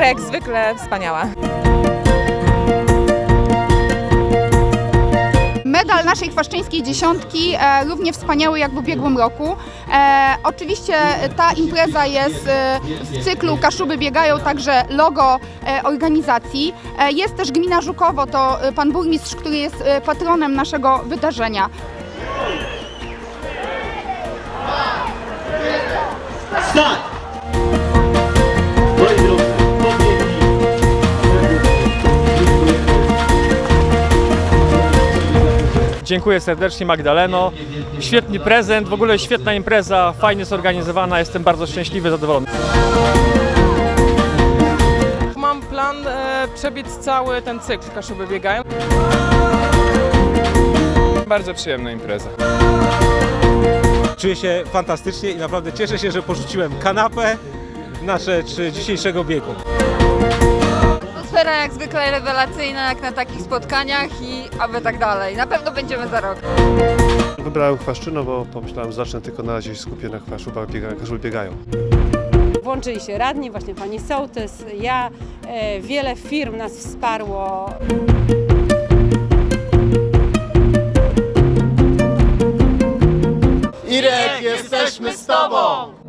jak zwykle wspaniała. Medal naszej chwaszczyńskiej dziesiątki e, równie wspaniały jak w ubiegłym roku. E, oczywiście ta impreza jest e, w cyklu Kaszuby biegają, także logo e, organizacji. E, jest też gmina Żukowo, to e, pan burmistrz, który jest e, patronem naszego wydarzenia. Start! Dziękuję serdecznie Magdaleno. Świetny prezent, w ogóle świetna impreza, fajnie zorganizowana, jestem bardzo szczęśliwy, zadowolony. Mam plan e, przebiec cały ten cykl Kaszuby biegają. Bardzo przyjemna impreza. Czuję się fantastycznie i naprawdę cieszę się, że porzuciłem kanapę na rzecz dzisiejszego biegu. Atmosfera jak zwykle rewelacyjna, jak na takich spotkaniach i aby tak dalej. Na pewno będziemy za rok. Wybrałem Chwaszczyno, bo pomyślałem, że zacznę tylko na razie się skupię na Chwaszubach, biega, Kaszuby biegają. Włączyli się radni, właśnie pani Sołtys, ja, e, wiele firm nas wsparło. Irek, jesteśmy z Tobą!